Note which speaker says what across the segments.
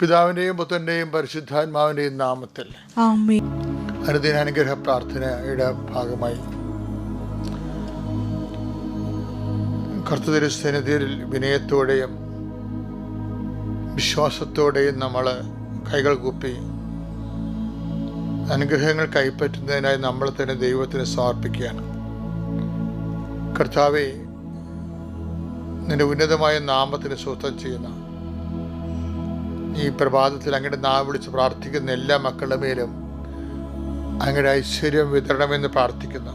Speaker 1: പിതാവിന്റെയും പുത്രന്റെയും പരിശുദ്ധാത്മാവിന്റെയും നാമത്തിൽ
Speaker 2: അനുദിന
Speaker 1: അനുഗ്രഹ പ്രാർത്ഥനയുടെ ഭാഗമായി കർത്തൃസന്നിധിയിൽ വിനയത്തോടെയും വിശ്വാസത്തോടെയും നമ്മൾ കൈകൾ കൂപ്പി അനുഗ്രഹങ്ങൾ കൈപ്പറ്റുന്നതിനായി നമ്മൾ തന്നെ ദൈവത്തിന് സമർപ്പിക്കുകയാണ്. കർത്താവെ നിന്റെ ഉന്നതമായ നാമത്തിന് സ്വസ്ഥം ചെയ്യുന്ന ഈ പ്രഭാതത്തിൽ അങ്ങയുടെ നാവ് വിളിച്ച് പ്രാർത്ഥിക്കുന്ന എല്ലാ മക്കളുടെ മേലും അങ്ങയുടെ ഐശ്വര്യം വിതരണമെന്ന് പ്രാർത്ഥിക്കുന്നു.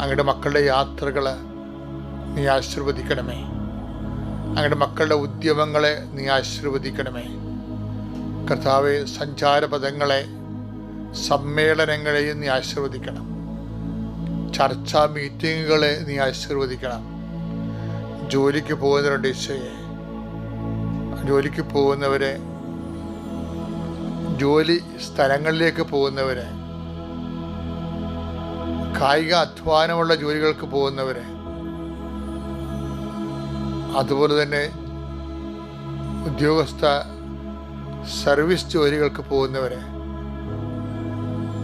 Speaker 1: അങ്ങയുടെ മക്കളുടെ യാത്രകൾ നീ ആശീർവദിക്കണമേ. അങ്ങയുടെ മക്കളുടെ ഉദ്യമങ്ങളെ നീ ആശീർവദിക്കണമേ. കർത്താവ് സഞ്ചാരപഥങ്ങളെ സമ്മേളനങ്ങളെയും നീ ആശീർവദിക്കണം. ചർച്ചാ മീറ്റിങ്ങുകളെ നീ ആശീർവദിക്കണം. ജോലിക്ക് പോകുന്നവരുടെ ഈശോയെ ജോലിക്ക് പോകുന്നവരെ ജോലി സ്ഥലങ്ങളിലേക്ക് പോകുന്നവരെ കായിക അധ്വാനമുള്ള ജോലികൾക്ക് പോകുന്നവരെ അതുപോലെ തന്നെ ഉദ്യോഗസ്ഥ സർവീസ് ജോലികൾക്ക് പോകുന്നവരെ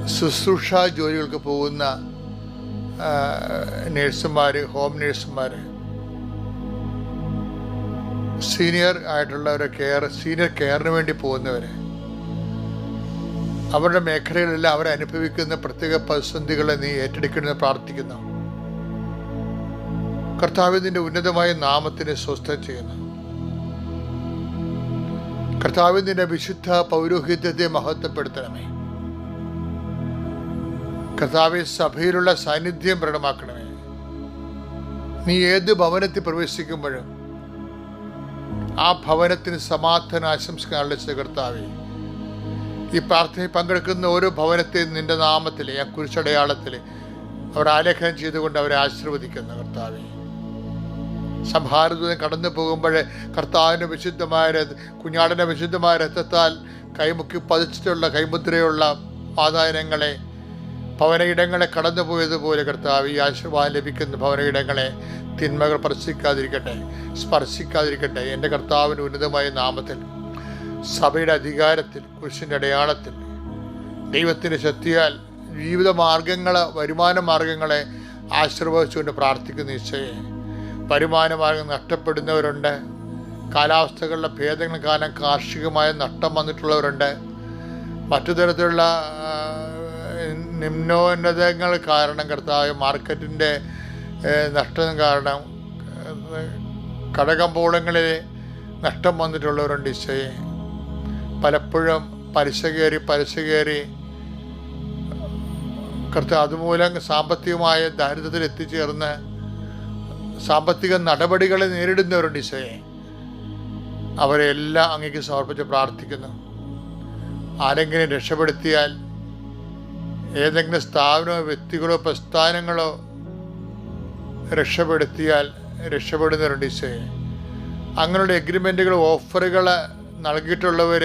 Speaker 1: ശുശ്രൂഷ ജോലികൾക്ക് പോകുന്ന നേഴ്സുമാർ ഹോം നേഴ്സുമാർ സീനിയർ ആയിട്ടുള്ളവരെ കെയർ സീനിയർ കെയറിന് വേണ്ടി പോകുന്നവരെ അവരുടെ മേഖലകളിലെല്ലാം അവർ അനുഭവിക്കുന്ന പ്രത്യേക പ്രതിസന്ധികളെ നീ ഏറ്റെടുക്കണമെന്ന് പ്രാർത്ഥിക്കുന്നു. കർത്താവിന്റെ ഉന്നതമായ നാമത്തിന് സ്വസ്ഥ ചെയ്യുന്നു. കർത്താവിന്റെ വിശുദ്ധ പൗരോഹിത്യത്തെ മഹത്വപ്പെടുത്തണമേ. കർത്താവ് സഭയിലുള്ള സാന്നിധ്യം പ്രകടമാക്കണമേ. നീ ഏത് ഭവനത്തിൽ പ്രവേശിക്കുമ്പോഴും ആ ഭവനത്തിന് സമാധാന ആശംസിക്കാനുള്ള കർത്താവേ. ഈ പ്രാർത്ഥനയിൽ പങ്കെടുക്കുന്ന ഓരോ ഭവനത്തെയും നിന്റെ നാമത്തിൽ ആ കുരിശടയാളത്തിൽ അവർ ആലേഖനം ചെയ്തുകൊണ്ട് അവരെ ആശീർവദിക്കുന്ന കർത്താവെ. സംഹാരദൂതം കടന്നു പോകുമ്പോൾ കർത്താവിന്റെ വിശുദ്ധമായ കുഞ്ഞാടിന്റെ വിശുദ്ധമായ രഥത്താൽ കൈമുക്കി പതിച്ചിട്ടുള്ള കൈമുദ്രയുള്ള പാതായനങ്ങളെ ഭവനയിടങ്ങളെ കടന്നുപോയതുപോലെ കർത്താവ് ഈ ആശീർവാദം ലഭിക്കുന്ന ഭവനയിടങ്ങളെ തിന്മകൾ സ്പർശിക്കാതിരിക്കട്ടെ സ്പർശിക്കാതിരിക്കട്ടെ എന്റെ കർത്താവിന്റെ ഉന്നതമായ നാമത്തിൽ സഭയുടെ അധികാരത്തിൽ കുരിശിന്റെ അടയാളത്തിൽ ദൈവത്തിന്റെ ശക്തിയാൽ ജീവിത മാർഗങ്ങൾ വരുമാന മാർഗങ്ങളെ ആശീർവദിച്ചുകൊണ്ട് പ്രാർത്ഥിക്കുന്ന ഈശോയെ. വരുമാന മാർഗം നഷ്ടപ്പെടുന്നവരുണ്ട് കാലാവസ്ഥകളുടെ ഭേദങ്ങൾ കാരണം കാർഷികമായ നഷ്ടം വന്നിട്ടുള്ളവരുണ്ട്. മറ്റു തരത്തിലുള്ള നിമ്നോന്നതങ്ങൾ കാരണം കർത്താവ് മാർക്കറ്റിന്റെ നഷ്ടം കാരണം കടകമ്പോളങ്ങളിൽ നഷ്ടം വന്നിട്ടുള്ളവരുണ്ട് ഈശോയെ. പലപ്പോഴും പലിശ കയറി പലിശ കയറി കർത്താവ് അതുമൂലം സാമ്പത്തികമായ ദാരിദ്ര്യത്തിൽ എത്തിച്ചേർന്ന് സാമ്പത്തിക നടപടികളെ നേരിടുന്നവരുണ്ട് ഈശോയെ. അവരെ എല്ലാം അങ്ങേക്ക് സമർപ്പിച്ച് പ്രാർത്ഥിക്കുന്നു. ആരെങ്കിലും രക്ഷപ്പെടുത്തിയാൽ ഏതെങ്കിലും സ്ഥാപനമോ വ്യക്തികളോ പ്രസ്ഥാനങ്ങളോ രക്ഷപ്പെടുത്തിയാൽ രക്ഷപ്പെടുന്നവരുണ്ട് ഈശോയെ. അങ്ങനെയുള്ള എഗ്രിമെന്റുകൾ ഓഫറുകൾ നൽകിയിട്ടുള്ളവർ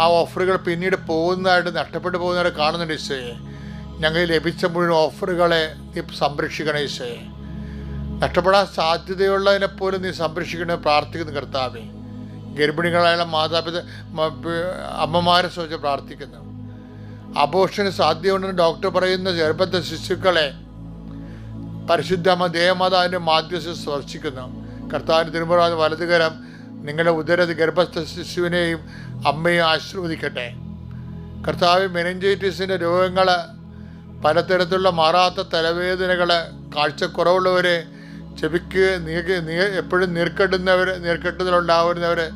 Speaker 1: ആ ഓഫറുകൾ പിന്നീട് പോകുന്നതായിട്ട് നഷ്ടപ്പെട്ടു പോകുന്നവരെ കാണുന്നുണ്ട് ഈശോയെ. ഞങ്ങൾ ലഭിച്ച മുഴുവൻ ഓഫറുകളെ നീ സംരക്ഷിക്കണം ഈശോയെ. നഷ്ടപ്പെടാൻ സാധ്യതയുള്ളതിനെ പോലും നീ സംരക്ഷിക്കണമെന്ന് പ്രാർത്ഥിക്കുന്നു കർത്താവെ. ഗർഭിണികളായ മാതാപിതാ അമ്മമാരെ സംബന്ധിച്ച് പ്രാർത്ഥിക്കുന്നു. അബോഷന് സാധ്യതയുണ്ടെന്ന് ഡോക്ടർ പറയുന്ന ഗർഭത്തെ ശിശുക്കളെ പരിശുദ്ധമ ദേവമാതാവിന്റെ മാധ്യസ്ഥ സ്പർശിക്കുന്നു. കർത്താവിന്റെ തിരുമുറാതെ വലതുകരം നിങ്ങളുടെ ഉദര ഗർഭസ്ഥ ശിശുവിനെയും അമ്മയും ആശീർവദിക്കട്ടെ. കർത്താവ് മെനഞ്ചൈറ്റിസിന്റെ രോഗങ്ങൾ പലതരത്തിലുള്ള മാറാത്ത തലവേദനകൾ കാഴ്ചക്കുറവുള്ളവർ ചെവിക്ക് നീക്കി എപ്പോഴും നീർക്കെട്ടുന്നവർ നീർക്കെട്ടുതലുണ്ടാവുന്നവർ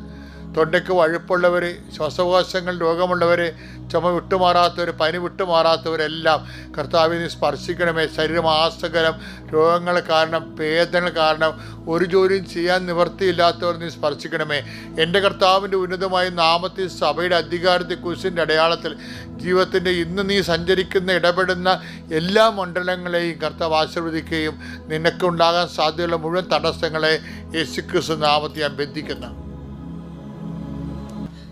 Speaker 1: തൊണ്ടയ്ക്ക് വഴുപ്പുള്ളവർ ശ്വാസകോശങ്ങൾ രോഗമുള്ളവർ ചുമ വിട്ടുമാറാത്തവർ പനി വിട്ടുമാറാത്തവരെല്ലാം കർത്താവിനെ സ്പർശിക്കണമേ. ശരീരം ശരീരമാസകരം രോഗങ്ങൾ കാരണം വേദനകൾ കാരണം ഒരു ജോലിയും ചെയ്യാൻ നിവൃത്തിയില്ലാത്തവർ നീ സ്പർശിക്കണമേ. എന്റെ കർത്താവിന്റെ ഉന്നതമായ നാമത്തിൽ സഭയുടെ അധികാരത്തെ കുരിശിന്റെ അടയാളത്തിൽ ജീവിതത്തിന്റെ ഇന്ന് നീ സഞ്ചരിക്കുന്ന ഇടപെടുന്ന എല്ലാ മണ്ഡലങ്ങളെയും കർത്താവ് ആശീർവദിക്കുകയും നിനക്കുണ്ടാകാൻ സാധ്യതയുള്ള മുഴുവൻ തടസ്സങ്ങളെ യേശുക്രിസ്തു നാമത്തെ ഞാൻ ബന്ധിക്കുന്നു.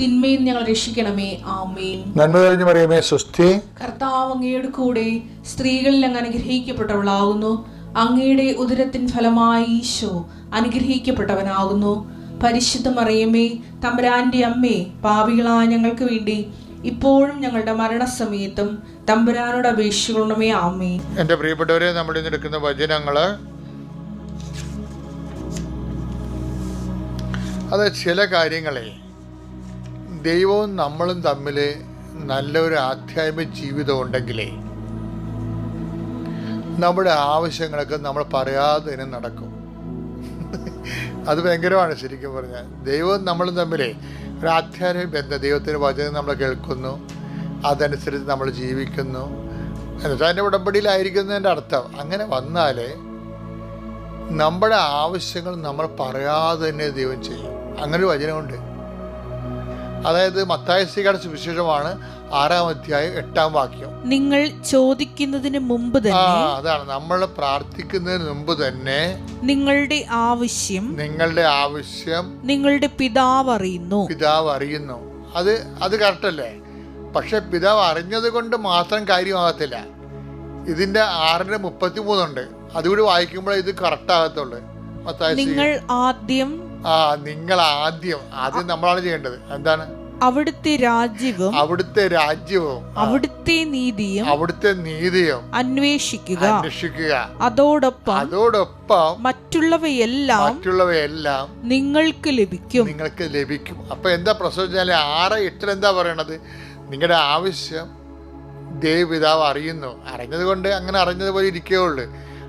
Speaker 2: തിന്മയിൽ ഞങ്ങൾ രക്ഷിക്കണമേ. ആമേൻ.
Speaker 1: നന്മ കഴിഞ്ഞു പറയുമേ സ്വസ്തി.
Speaker 2: കർത്താവ് അങ്ങയുടെ കൂടെ സ്ത്രീകളിൽ അങ്ങ് അനുഗ്രഹിക്കപ്പെട്ടവളാകുന്നു. അങ്ങയുടെ ഉദരത്തിൻ ഫലമായി ഈശോ അനുഗ്രഹിക്കപ്പെട്ടവനാകുന്നു. പരിശുദ്ധ മറിയമേ തമ്പുരാന്റെ അമ്മേ പാവികളായ ഞങ്ങൾക്ക് വേണ്ടി ഇപ്പോഴും ഞങ്ങളുടെ മരണസമയത്തും തമ്പുരാനോട് അപേക്ഷിക്കണമേ. ആമേ
Speaker 1: എന്റെ പ്രിയപ്പെട്ടവരെ നമ്മൾ ഇന്ന് എടുക്കുന്ന വചനങ്ങൾ അത് ചില കാര്യങ്ങളെ ദൈവവും നമ്മളും തമ്മിൽ നല്ലൊരു ആധ്യാത്മിക ജീവിതം ഉണ്ടെങ്കിലേ നമ്മുടെ ആവശ്യങ്ങളൊക്കെ നമ്മൾ പറയാതെ തന്നെ നടക്കും. അത് ഭയങ്കരമാണ് ശരിക്കും പറഞ്ഞാൽ. ദൈവവും നമ്മളും തമ്മിലേ ഒരു ആധ്യാത്മിക ബന്ധം ദൈവത്തിന്റെ വചനം നമ്മൾ കേൾക്കുന്നു അതനുസരിച്ച് നമ്മൾ ജീവിക്കുന്നു. എന്നുവെച്ചാൽ അതിന്റെ ഉടമ്പടിയിലായിരിക്കുന്നതിന്റെ അർത്ഥം അങ്ങനെ വന്നാൽ നമ്മുടെ ആവശ്യങ്ങൾ നമ്മൾ പറയാതെ തന്നെ ദൈവം ചെയ്യും. അങ്ങനെ ഒരു വചനമുണ്ട്. അതായത് മത്തായസികയുടെ സുവിശേഷമാണ് ആറാം അധ്യായം എട്ടാം വാക്യം.
Speaker 2: നിങ്ങൾ ചോദിക്കുന്നതിന് മുമ്പ്
Speaker 1: ആ അതാണ്. നമ്മൾ പ്രാർത്ഥിക്കുന്നതിന് മുമ്പ് തന്നെ
Speaker 2: നിങ്ങളുടെ ആവശ്യം
Speaker 1: നിങ്ങളുടെ ആവശ്യം
Speaker 2: നിങ്ങളുടെ പിതാവ് അറിയുന്നു.
Speaker 1: പിതാവ് അറിയുന്നു. അത് അത് കറക്റ്റല്ലേ പക്ഷെ പിതാവ് അറിഞ്ഞത് കൊണ്ട് മാത്രം കാര്യമാകത്തില്ല. ഇതിന്റെ ആറിന്റെ മുപ്പത്തി മൂന്നുണ്ട് അതുകൂടി വായിക്കുമ്പോൾ ഇത് കറക്റ്റ് ആകത്തുള്ളൂ.
Speaker 2: നിങ്ങൾ ആദ്യം
Speaker 1: ആ നിങ്ങൾ ആദ്യം ആദ്യം നമ്മളാണ് ചെയ്യേണ്ടത്. എന്താണ്?
Speaker 2: അവിടുത്തെ രാജ്യവും
Speaker 1: അവിടുത്തെ രാജ്യവും
Speaker 2: അവിടുത്തെ നീതിയും
Speaker 1: അവിടുത്തെ നീതിയും
Speaker 2: അന്വേഷിക്കുക.
Speaker 1: അന്വേഷിക്കുക.
Speaker 2: അതോടൊപ്പം
Speaker 1: അതോടൊപ്പം
Speaker 2: മറ്റുള്ളവയെല്ലാം
Speaker 1: മറ്റുള്ളവയെല്ലാം
Speaker 2: നിങ്ങൾക്ക് ലഭിക്കും.
Speaker 1: നിങ്ങൾക്ക് ലഭിക്കും. അപ്പൊ എന്താ പ്രശ്നം വെച്ചാൽ ആറ് എട്ടിൽ എന്താ പറയണത്? നിങ്ങളുടെ ആവശ്യം ദേവിതാവ് അറിയുന്നു. അറിഞ്ഞത് കൊണ്ട് അങ്ങനെ അറിഞ്ഞതുപോലെ ഇരിക്കുകയുള്ളൂ.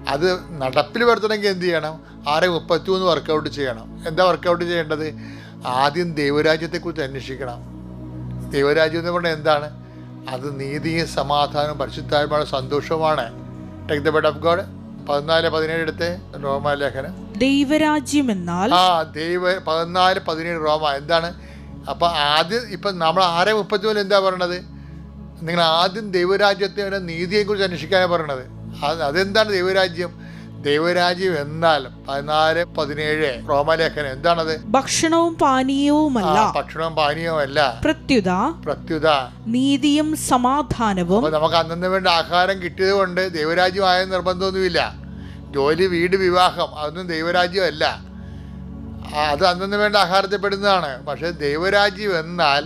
Speaker 1: അത് നടപ്പിൽ വരുത്തണമെങ്കിൽ എന്ത് ചെയ്യണം? ആറ് മുപ്പത്തി മൂന്ന് വർക്കൗട്ട് ചെയ്യണം. എന്താ വർക്കൗട്ട് ചെയ്യേണ്ടത്? ആദ്യം ദൈവരാജ്യത്തെക്കുറിച്ച് അന്വേഷിക്കണം. ദൈവരാജ്യം എന്ന് പറഞ്ഞാൽ എന്താണ്? അത് നീതിയും സമാധാനവും പരിശുദ്ധാത്മാവും സന്തോഷവുമാണ്. Take the bed of God പതിനാല് പതിനേഴ് എടുത്ത്. റോമാലേഖനം
Speaker 2: ദൈവരാജ്യം എന്നാൽ?
Speaker 1: ആ ദൈവ പതിനാല് പതിനേഴ് റോമ. എന്താണ്? അപ്പൊ ആദ്യം ഇപ്പൊ നമ്മൾ ആറ് മുപ്പത്തി മൂന്ന് എന്താ പറയണത്? നിങ്ങൾ ആദ്യം ദൈവരാജ്യത്തെ നീതിയെക്കുറിച്ച് അന്വേഷിക്കാനാണ് പറയണത്. അത് അതെന്താണ് ദൈവരാജ്യം? ദൈവരാജ്യം എന്നാൽ പതിനാല് പതിനേഴ് റോമലേഖനം എന്താണത്?
Speaker 2: ഭക്ഷണവും പാനീയവുമല്ല.
Speaker 1: ഭക്ഷണവും പാനീയവുമല്ല.
Speaker 2: പ്രത്യുത
Speaker 1: പ്രത്യുത.
Speaker 2: നീതിയും സമാധാനവും.
Speaker 1: നമുക്ക് അന്നു വേണ്ട ആഹാരം കിട്ടിയത് കൊണ്ട് ദൈവരാജ്യമായ നിർബന്ധമൊന്നുമില്ല. ജോലി വീട് വിവാഹം അതൊന്നും ദൈവരാജ്യമല്ല. അത് അന്നു വേണ്ട ആഹാരത്തിൽ പെടുന്നതാണ്. പക്ഷെ ദൈവരാജ്യം എന്നാൽ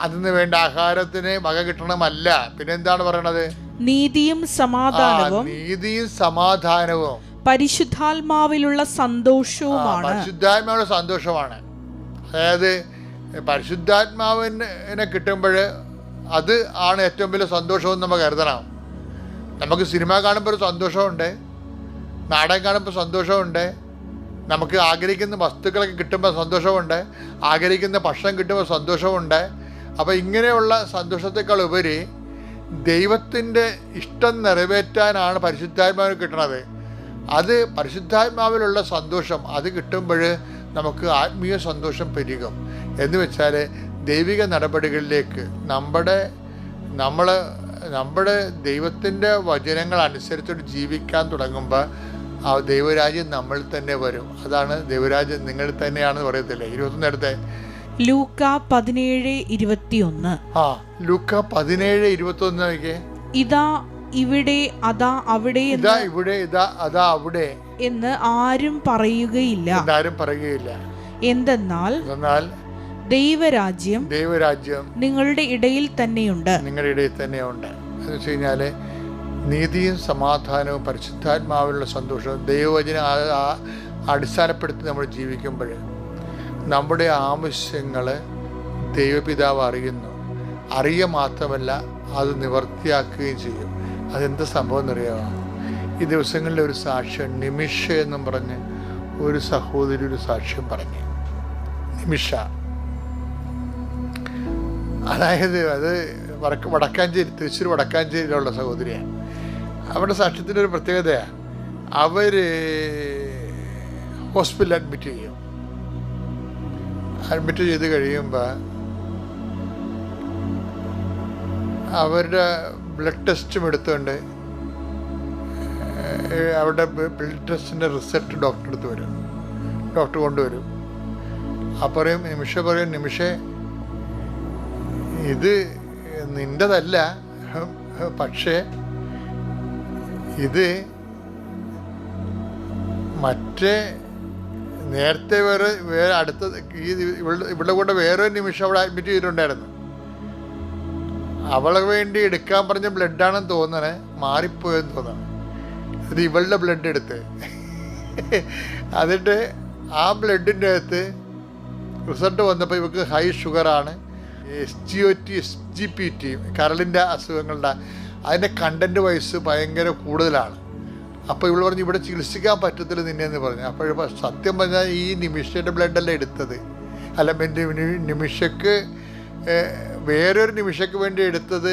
Speaker 1: അന്നു വേണ്ട ആഹാരത്തിന് വക കിട്ടണമല്ല. പിന്നെന്താണ് പറയണത്?
Speaker 2: നീതിയും സമാധാനവും
Speaker 1: നീതിയും സമാധാനവും.
Speaker 2: പരിശുദ്ധാത്മാവിലുള്ള സന്തോഷവുമാണ്.
Speaker 1: പരിശുദ്ധാത്മാവിലുള്ള സന്തോഷമാണ്. അതായത് പരിശുദ്ധാത്മാവിനെ കിട്ടുമ്പോൾ അത് ആണ് ഏറ്റവും വലിയ സന്തോഷമെന്ന് നമ്മൾ കരുതണം. നമുക്ക് സിനിമ കാണുമ്പോൾ ഒരു സന്തോഷമുണ്ട്. നാടകം കാണുമ്പോൾ സന്തോഷമുണ്ട്. നമുക്ക് ആഗ്രഹിക്കുന്ന വസ്തുക്കളൊക്കെ കിട്ടുമ്പോൾ സന്തോഷമുണ്ട്. ആഗ്രഹിക്കുന്ന ഭക്ഷണം കിട്ടുമ്പോൾ സന്തോഷമുണ്ട്. അപ്പോൾ ഇങ്ങനെയുള്ള സന്തോഷത്തെക്കാൾ ഉപരി ദൈവത്തിന്റെ ഇഷ്ടം നിറവേറ്റാനാണ് പരിശുദ്ധാത്മാവിന് കിട്ടുന്നത് അത് പരിശുദ്ധാത്മാവിലുള്ള സന്തോഷം അത് കിട്ടുമ്പോൾ നമുക്ക് ആത്മീയ സന്തോഷം പെരുകും. എന്ന് വെച്ചാൽ ദൈവിക നടപടികളിലേക്ക് നമ്മുടെ നമ്മൾ നമ്മുടെ ദൈവത്തിന്റെ വചനങ്ങൾ അനുസരിച്ചിട്ട് ജീവിക്കാൻ തുടങ്ങുമ്പോൾ ആ ദൈവരാജ്യം നമ്മൾ തന്നെ വരും. അതാണ് ദൈവരാജ്യം നിങ്ങൾ തന്നെയാണെന്ന് പറയത്തില്ലേ? ഇരുപത്തൊന്ന് അടുത്തെ
Speaker 2: ലൂക്ക പതിനേഴ് ഇരുപത്തിയൊന്ന്.
Speaker 1: ആ ലുക്ക പതിനേഴ് ഇരുപത്തിയൊന്ന്
Speaker 2: ഇതാ ഇവിടെ അതാ അവിടെ
Speaker 1: ഇതാ ഇവിടെ ഇതാ അതാ അവിടെ.
Speaker 2: എന്ന് ആരും പറയുകയില്ല.
Speaker 1: ആരും പറയുകയില്ല.
Speaker 2: എന്തെന്നാൽ
Speaker 1: എന്നാൽ
Speaker 2: ദൈവരാജ്യം
Speaker 1: ദൈവരാജ്യം
Speaker 2: നിങ്ങളുടെ ഇടയിൽ തന്നെയുണ്ട്.
Speaker 1: നിങ്ങളുടെ ഇടയിൽ തന്നെയുണ്ട്. എന്ന് വെച്ച് കഴിഞ്ഞാൽ നീതിയും സമാധാനവും പരിശുദ്ധാത്മാവിലുള്ള സന്തോഷവും ദൈവവചനം അടിസ്ഥാനപ്പെടുത്തി നമ്മൾ ജീവിക്കുമ്പോൾ നമ്മുടെ ആവശ്യങ്ങൾ ദൈവപിതാവ് അറിയുന്നു. അറിയുക മാത്രമല്ല അത് നിവർത്തിയാക്കുകയും ചെയ്യും. അതെന്ത് സംഭവം എന്നറിയാമോ ഈ ദിവസങ്ങളിൽ ഒരു സാക്ഷ്യം നിമിഷ എന്നും പറഞ്ഞ് ഒരു സഹോദരി ഒരു സാക്ഷ്യം പറഞ്ഞു. നിമിഷ. അതായത് അത് വടക്ക് വടക്കാഞ്ചേരി തൃശ്ശൂർ വടക്കാഞ്ചേരിയിലുള്ള സഹോദരിയാണ്. അവരുടെ സാക്ഷ്യത്തിന്റെ ഒരു പ്രത്യേകതയാണ് അവർ ഹോസ്പിറ്റലിൽ അഡ്മിറ്റ് ചെയ്യും. അഡ്മിറ്റ് ചെയ്ത് കഴിയുമ്പോൾ അവരുടെ ബ്ലഡ് ടെസ്റ്റും എടുത്തുകൊണ്ട് അവരുടെ ബ്ലഡ് ടെസ്റ്റിന്റെ റിസൾട്ട് ഡോക്ടർ എടുത്ത് വരും. ഡോക്ടർ കൊണ്ടുവരും. അപ്പറയും പറയും നിമിഷ പറയും നിമിഷേ ഇത് നിന്റെതല്ല പക്ഷേ ഇത് മറ്റേ നേരത്തെ വേറെ വേറെ അടുത്ത ഈ ഇവളുടെ ഇവളുടെ കൂടെ വേറൊരു നിമിഷം അവിടെ അഡ്മിറ്റ് ചെയ്തിട്ടുണ്ടായിരുന്നു. അവളെ വേണ്ടി എടുക്കാൻ പറഞ്ഞ ബ്ലഡാണെന്ന് തോന്നണേ മാറിപ്പോയെന്ന് തോന്നണം. അത് ഇവളുടെ ബ്ലഡ് എടുത്ത്. അതിന്റെ ആ ബ്ലഡിന്റെ അകത്ത് റിസൾട്ട് വന്നപ്പോൾ ഇവർക്ക് high ഷുഗറാണ്. S G O T S G P T കരളിന്റെ അസുഖങ്ങളുടെ അതിന്റെ കണ്ടന്റ് വയസ്സ് ഭയങ്കര കൂടുതലാണ്. അപ്പോൾ ഇവൾ പറഞ്ഞു ഇവിടെ ചികിത്സിക്കാൻ പറ്റത്തില്ല നിന്നെ എന്ന് പറഞ്ഞു. അപ്പോൾ സത്യം പറഞ്ഞാൽ ഈ നിമിഷയുടെ ബ്ലഡല്ല എടുത്തത്? അല്ല നിമിഷക്ക് വേറൊരു നിമിഷക്ക് വേണ്ടി എടുത്തത്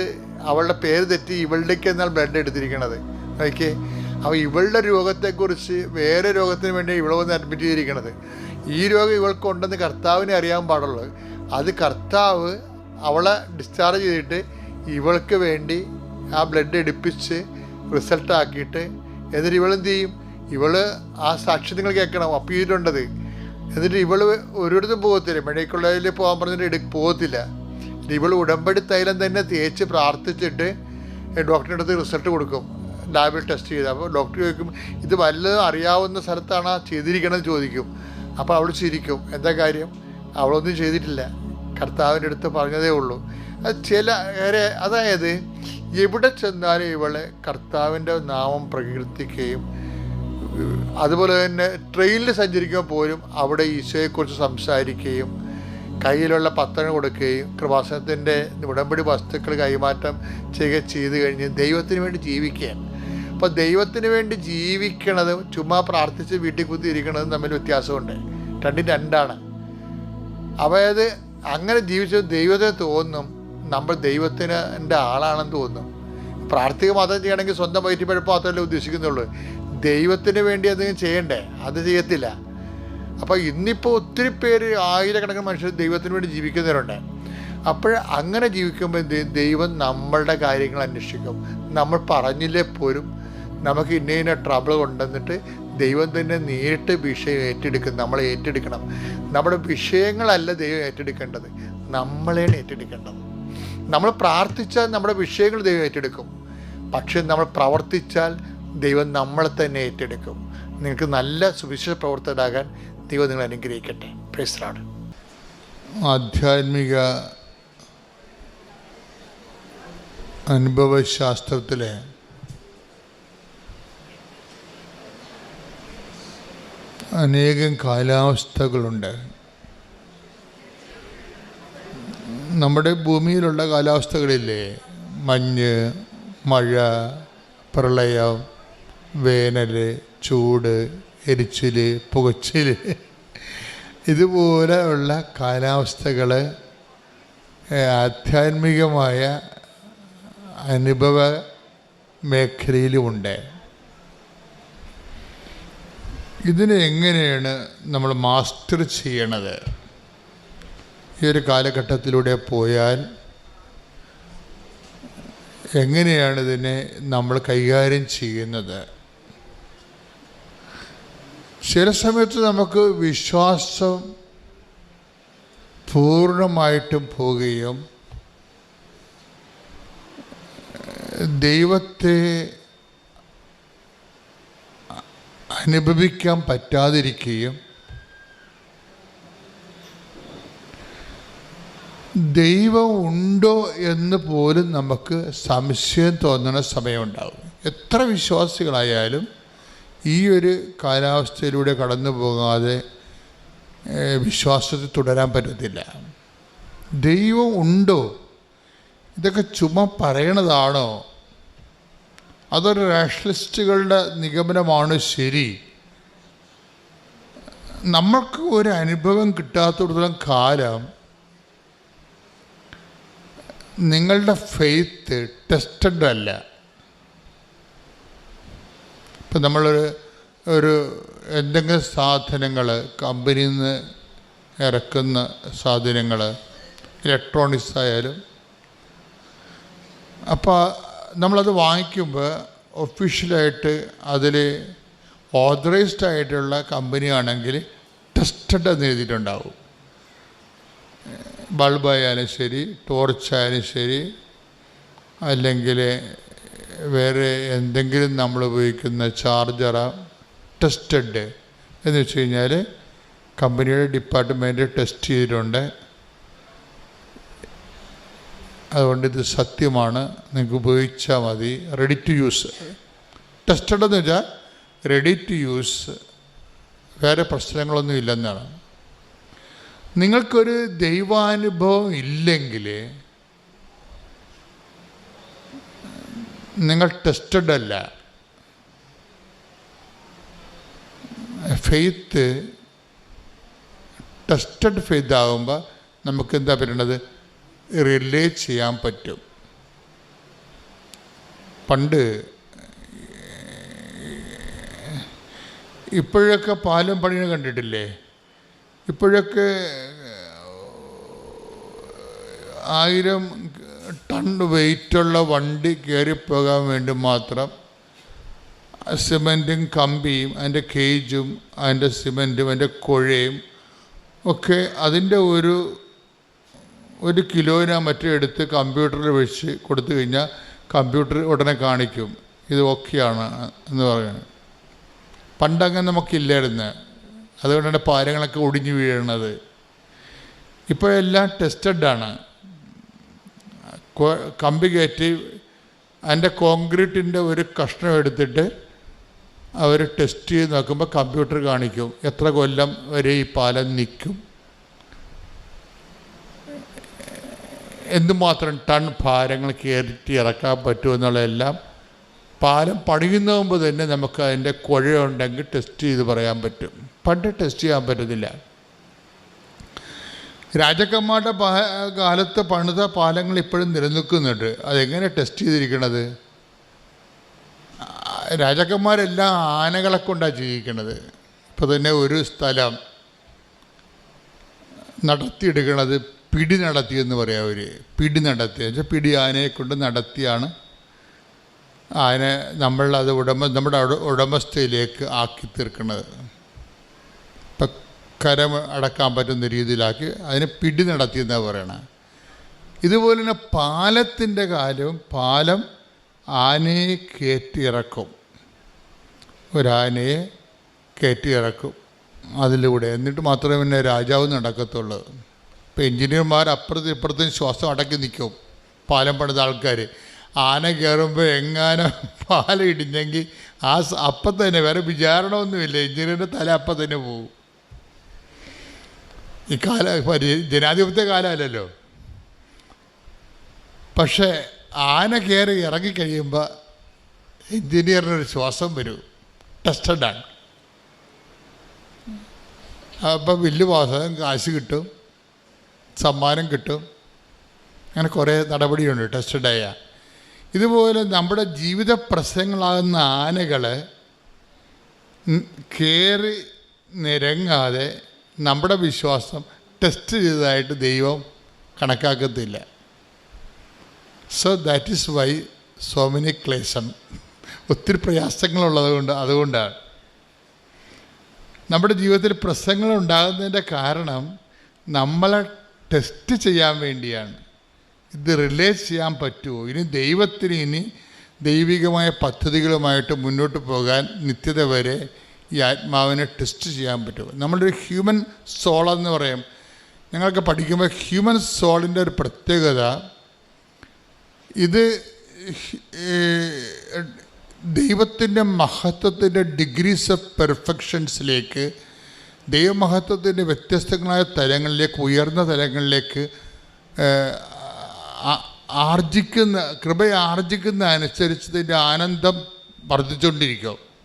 Speaker 1: അവളുടെ പേര് തെറ്റി ഇവളുടേക്ക് എന്നാൽ ബ്ലഡ് എടുത്തിരിക്കണത്. നോക്കിയേ അപ്പോൾ ഇവളുടെ രോഗത്തെക്കുറിച്ച് വേറെ രോഗത്തിന് വേണ്ടി ഇവളെ വന്ന് അഡ്മിറ്റ് ചെയ്തിരിക്കണത്. ഈ രോഗം ഇവൾക്കുണ്ടെന്ന് കർത്താവിനെ അറിയാൻ പാടുള്ളൂ. അത് കർത്താവ് അവളെ ഡിസ്ചാർജ് ചെയ്തിട്ട് ഇവൾക്ക് വേണ്ടി ആ ബ്ലഡ് എടുപ്പിച്ച് റിസൾട്ട് ആക്കിയിട്ട് എന്നിട്ട് ഇവളെന്ത് ചെയ്യും? ഇവൾ ആ സാക്ഷി നിങ്ങൾ കേൾക്കണം അപ്പീലുണ്ടത്. എന്നിട്ട് ഇവൾ ഒരിടത്തും പോകത്തില്ല. മെഡിക്കൽ പോകാൻ പറഞ്ഞിട്ട് എടു പോകത്തില്ല. ഇവൾ ഉടമ്പടി തൈലം തന്നെ തേച്ച് പ്രാർത്ഥിച്ചിട്ട് ഡോക്ടറുടെ അടുത്ത് റിസൾട്ട് കൊടുക്കും. ലാബിൽ ടെസ്റ്റ് ചെയ്ത്. അപ്പോൾ ഡോക്ടർ ചോദിക്കും ഇത് വല്ലതും അറിയാവുന്ന സ്ഥലത്താണ് ചെയ്തിരിക്കണമെന്ന് ചോദിക്കും. അപ്പോൾ അവൾ ചിരിക്കും. എന്താ കാര്യം? അവളൊന്നും ചെയ്തിട്ടില്ല. കർത്താവിന്റെ അടുത്ത് പറഞ്ഞതേ ഉള്ളൂ. അത് ചില അതായത് എവിടെ ചെന്നാലും ഇവളെ കർത്താവിന്റെ നാമം പ്രകീർത്തിക്കുകയും അതുപോലെ തന്നെ ട്രെയിനിൽ സഞ്ചരിക്കുമ്പോൾ പോലും അവിടെ ഈശോയെക്കുറിച്ച് സംസാരിക്കുകയും കയ്യിലുള്ള പത്രം കൊടുക്കുകയും കൃപാസനത്തിന്റെ ഉടമ്പടി വസ്തുക്കൾ കൈമാറ്റം ചെയ്യുക ചെയ്ത് കഴിഞ്ഞ് ദൈവത്തിന് വേണ്ടി ജീവിക്കുകയാണ്. അപ്പോൾ ദൈവത്തിന് വേണ്ടി ജീവിക്കണതും ചുമ്മാ പ്രാർത്ഥിച്ച് വീട്ടിൽ കുത്തിയിരിക്കണതും തമ്മിൽ വ്യത്യാസമുണ്ട്. രണ്ടും രണ്ടാണ്. അതായത് അങ്ങനെ ജീവിച്ചത് ദൈവത്തെ തോന്നും നമ്മൾ ദൈവത്തിന് എന്റെ ആളാണെന്ന് തോന്നുന്നു. പ്രാർത്ഥിക മാത്രം ചെയ്യണമെങ്കിൽ സ്വന്തം വയറ്റിപ്പഴപ്പ് മാത്രമല്ലേ ഉദ്ദേശിക്കുന്നുള്ളൂ. ദൈവത്തിന് വേണ്ടി എന്തെങ്കിലും ചെയ്യണ്ടേ? അത് ചെയ്യത്തില്ല. അപ്പോൾ ഇന്നിപ്പോൾ ഒത്തിരി പേര് ആയിരക്കണക്കിന് മനുഷ്യർ ദൈവത്തിന് വേണ്ടി ജീവിക്കുന്നവരുണ്ട്. അപ്പോൾ അങ്ങനെ ജീവിക്കുമ്പോൾ? ദൈവം നമ്മളുടെ കാര്യങ്ങൾ അന്വേഷിക്കും. നമ്മൾ പറഞ്ഞില്ലേ പോലും നമുക്ക് ഇന്ന ഇന്ന ട്രബിൾ കൊണ്ടുവന്നിട്ട് ദൈവം തന്നെ നേരിട്ട് വിഷയം ഏറ്റെടുക്കും. നമ്മളെ ഏറ്റെടുക്കണം. നമ്മുടെ വിഷയങ്ങളല്ല ദൈവം ഏറ്റെടുക്കേണ്ടത്. നമ്മളെയാണ് ഏറ്റെടുക്കേണ്ടത്. നമ്മൾ പ്രാർത്ഥിച്ചാൽ നമ്മുടെ വിഷയങ്ങൾ ദൈവം ഏറ്റെടുക്കും. പക്ഷെ നമ്മൾ പ്രവർത്തിച്ചാൽ ദൈവം നമ്മളെ തന്നെ ഏറ്റെടുക്കും. നിങ്ങൾക്ക് നല്ല സുവിശേഷ പ്രവർത്തകരാകാൻ ദൈവം നിങ്ങൾ അനുഗ്രഹിക്കട്ടെ. പ്രൈസ്രാണ് ആധ്യാത്മിക അനുഭവശാസ്ത്രത്തിലെ അനേകം കാലാവസ്ഥകളുണ്ട്. നമ്മുടെ ഭൂമിയിലുള്ള കാലാവസ്ഥകളില്ലേ? മഞ്ഞ് മഴ പ്രളയം വേനൽ ചൂട് എരിച്ചിൽ പുകച്ചിൽ ഇതുപോലെയുള്ള കാലാവസ്ഥകൾ ആധ്യാത്മികമായ അനുഭവ മേഖലയിലുമുണ്ട്. ഇതിനെ എങ്ങനെയാണ് നമ്മൾ മാസ്റ്റർ ചെയ്യണത്? ഈ ഒരു കാലഘട്ടത്തിലൂടെ പോയാൽ എങ്ങനെയാണ് ഇതിനെ നമ്മൾ കൈകാര്യം ചെയ്യുന്നത്? ചില സമയത്ത് നമുക്ക് വിശ്വാസം പൂർണമായിട്ടും പോവുകയും ദൈവത്തെ അനുഭവിക്കാൻ പറ്റാതിരിക്കുകയും ദൈവം ഉണ്ടോ എന്ന് പോലും നമുക്ക് സംശയം തോന്നുന്ന സമയമുണ്ടാകും. എത്ര വിശ്വാസികളായാലും ഈ ഒരു കാലാവസ്ഥയിലൂടെ കടന്നു പോകാതെ വിശ്വാസത്തിൽ തുടരാൻ പറ്റത്തില്ല. ദൈവം ഉണ്ടോ? ഇതൊക്കെ ചുമ്മാ പറയണതാണോ? അതൊരു രാഷണലിസ്റ്റുകളുടെ നിഗമനമാണ് ശരി. നമ്മൾക്ക് ഒരു അനുഭവം കിട്ടാത്തിടത്തോളം കാലം നിങ്ങളുടെ ഫെയ്ത്ത് ടെസ്റ്റഡ് അല്ല. ഇപ്പം നമ്മളൊരു ഒരു എന്തെങ്കിലും സാധനങ്ങൾ കമ്പനിയിൽ നിന്ന് ഇറക്കുന്ന സാധനങ്ങൾ ഇലക്ട്രോണിക്സ് ആയാലും അപ്പോൾ നമ്മളത് വാങ്ങിക്കുമ്പോൾ ഒഫീഷ്യലായിട്ട് അതിൽ ഓതറൈസ്ഡ് ആയിട്ടുള്ള കമ്പനിയാണെങ്കിൽ ടെസ്റ്റഡ് എന്ന് എഴുതിയിട്ടുണ്ടാവും. ബൾബായാലും ശരി ടോർച്ചായാലും ശരി അല്ലെങ്കിൽ വേറെ എന്തെങ്കിലും നമ്മൾ ഉപയോഗിക്കുന്ന ചാർജറ ടെസ്റ്റഡ് എന്ന് വെച്ച് കഴിഞ്ഞാൽ കമ്പനിയുടെ ഡിപ്പാർട്ട്മെന്റ് ടെസ്റ്റ് ചെയ്തിട്ടുണ്ട്. അതുകൊണ്ട് ഇത് സത്യമാണ്. നിങ്ങൾക്ക് ഉപയോഗിച്ചാൽ മതി. റെഡി ടു യൂസ് ടെസ്റ്റഡ് എന്ന് വെച്ചാൽ റെഡി ടു യൂസ് വേറെ പ്രശ്നങ്ങളൊന്നും ഇല്ലെന്നാണ്. നിങ്ങൾക്കൊരു ദൈവാനുഭവം ഇല്ലെങ്കിൽ നിങ്ങൾ ടെസ്റ്റഡ് അല്ല ഫെയ്ത്ത് ടെസ്റ്റഡ് ഫെയ്ത്ത് ആകുമ്പോൾ നമുക്ക് എന്താ പറയണത്? റിലേ ചെയ്യാൻ പറ്റും. പണ്ട് ഇപ്പോഴൊക്കെ പാലം പണിയെ കണ്ടിട്ടില്ലേ? ഇപ്പോഴൊക്കെ ആയിരം ടൺ വെയിറ്റുള്ള വണ്ടി കയറിപ്പോകാൻ വേണ്ടി മാത്രം സിമന്റും കമ്പിയും അതിന്റെ കേജും അതിന്റെ സിമന്റും അതിന്റെ കുഴയും ഒക്കെ അതിന്റെ ഒരു ഒരു കിലോന മറ്റേ എടുത്ത് കമ്പ്യൂട്ടറിൽ വെച്ച് കൊടുത്തു കഴിഞ്ഞാൽ കമ്പ്യൂട്ടർ ഉടനെ കാണിക്കും. ഇത് ഓക്കെയാണ് എന്ന് പറയുന്നത്. പണ്ടങ്ങനെ നമുക്കില്ലായിരുന്നു. അതുകൊണ്ടാണ് പാലങ്ങളൊക്കെ ഒടിഞ്ഞു വീഴണത്. ഇപ്പോൾ എല്ലാം ടെസ്റ്റഡാണ് കമ്പി കയറ്റി അതിന്റെ കോൺക്രീറ്റിന്റെ ഒരു കഷ്ണം എടുത്തിട്ട് അവർ ടെസ്റ്റ് ചെയ്ത് നോക്കുമ്പോൾ കമ്പ്യൂട്ടർ കാണിക്കും. എത്ര കൊല്ലം വരെ ഈ പാലം നിൽക്കും. എന്തുമാത്രം ടൺ ഭാരങ്ങൾ കയറ്റി ഇറക്കാൻ പറ്റുമെന്നുള്ളതെല്ലാം പാലം പണിയുന്ന മുമ്പ് തന്നെ നമുക്ക് അതിന്റെ കുഴയുണ്ടെങ്കിൽ ടെസ്റ്റ് ചെയ്ത് പറയാൻ പറ്റും. പണ്ട് ടെസ്റ്റ് ചെയ്യാൻ പറ്റത്തില്ല. രാജാക്കന്മാരുടെ കാലത്ത് പണിത പാലങ്ങൾ ഇപ്പോഴും നിലനിൽക്കുന്നുണ്ട്. അതെങ്ങനെ ടെസ്റ്റ് ചെയ്തിരിക്കണത്? രാജാക്കന്മാരെല്ലാം ആനകളെ കൊണ്ടാണ് ജീവിക്കണത്. ഇപ്പോൾ തന്നെ ഒരു സ്ഥലം നടത്തിയെടുക്കണത് പിടി നടത്തിയെന്ന് പറയാം അവർ പിടി നടത്തി വെച്ചാൽ പിടി ആനയെ കൊണ്ട് നടത്തിയാണ് ആന നമ്മളത് ഉടമ നമ്മുടെ ഉട- ഉടമസ്ഥയിലേക്ക് ആക്കി തീർക്കുന്നത്. ഇപ്പം കരം അടക്കാൻ പറ്റുന്ന രീതിയിലാക്കി അതിനെ പിടി നടത്തിയെന്നാണ് പറയണത് ഇതുപോലെ തന്നെ പാലത്തിന്റെ കാലവും പാലം ആനയെ കയറ്റിയിറക്കും ഒരാനയെ കയറ്റിയിറക്കും അതിലൂടെ. എന്നിട്ട് മാത്രമേ പിന്നെ രാജാവ് നടക്കത്തുള്ളൂ. ഇപ്പം എഞ്ചിനീയർമാർ അപ്പുറത്തും ഇപ്പുറത്തും ശ്വാസം അടക്കി നിൽക്കും. പാലം പണിത ആൾക്കാർ ആന കയറുമ്പോൾ എങ്ങാനും പാലം ഇടിഞ്ഞെങ്കിൽ ആ അപ്പം തന്നെ വേറെ വിചാരണമൊന്നുമില്ല. എഞ്ചിനീയറിന്റെ തല അപ്പം തന്നെ പോകും ഈ കാല ജനാധിപത്യ കാലമല്ലല്ലോ. പക്ഷേ ആന കയറി ഇറങ്ങിക്കഴിയുമ്പോൾ എഞ്ചിനീയറിനൊരു ശ്വാസം വരും. ടെസ്റ്റഡാണ് അപ്പം വില്ല് വാസകം കാശ് കിട്ടും. സമ്മാനം കിട്ടും. അങ്ങനെ കുറേ നടപടിയുണ്ട് ടെസ്റ്റഡായ ഇതുപോലെ നമ്മുടെ ജീവിത പ്രശ്നങ്ങളാകുന്ന ആനകൾ കയറി നിരങ്ങാതെ നമ്മുടെ വിശ്വാസം ടെസ്റ്റ് ചെയ്തതായിട്ട് ദൈവം കണക്കാക്കത്തില്ല. So that is why so many ക്ലേശം. ഒത്തിരി പ്രയാസങ്ങളുള്ളത് കൊണ്ട് അതുകൊണ്ടാണ്. നമ്മുടെ ജീവിതത്തിൽ പ്രശ്നങ്ങൾ ഉണ്ടാകുന്നതിന്റെ കാരണം നമ്മളെ ടെസ്റ്റ് ചെയ്യാൻ വേണ്ടിയാണ്. ഇത് റിലേറ്റ് ചെയ്യാൻ പറ്റുമോ? ഇനി ദൈവത്തിന് ഇനി ദൈവികമായ പദ്ധതികളുമായിട്ട് മുന്നോട്ട് പോകാൻ നിത്യത വരെ ഈ ആത്മാവിനെ ടെസ്റ്റ് ചെയ്യാൻ പറ്റുമോ? നമ്മുടെ ഒരു ഹ്യൂമൻ സോൾ എന്ന് പറയും. ഞങ്ങൾക്ക് പഠിക്കുമ്പോൾ ഹ്യൂമൻ സോളിന്റെ ഒരു പ്രത്യേകത ഇത് ദൈവത്തിന്റെ മഹത്വത്തിന്റെ ഡിഗ്രീസ് ഓഫ് പെർഫെക്ഷൻസിലേക്ക് ദൈവമഹത്വത്തിന്റെ വ്യത്യസ്തങ്ങളായ തലങ്ങളിലേക്ക് ഉയർന്ന തലങ്ങളിലേക്ക് ആർജിക്കുന്ന കൃപ ആർജിക്കുന്ന അനുസരിച്ചതിന്റെ ആനന്ദം വർദ്ധിച്ചുകൊണ്ടിരിക്കും.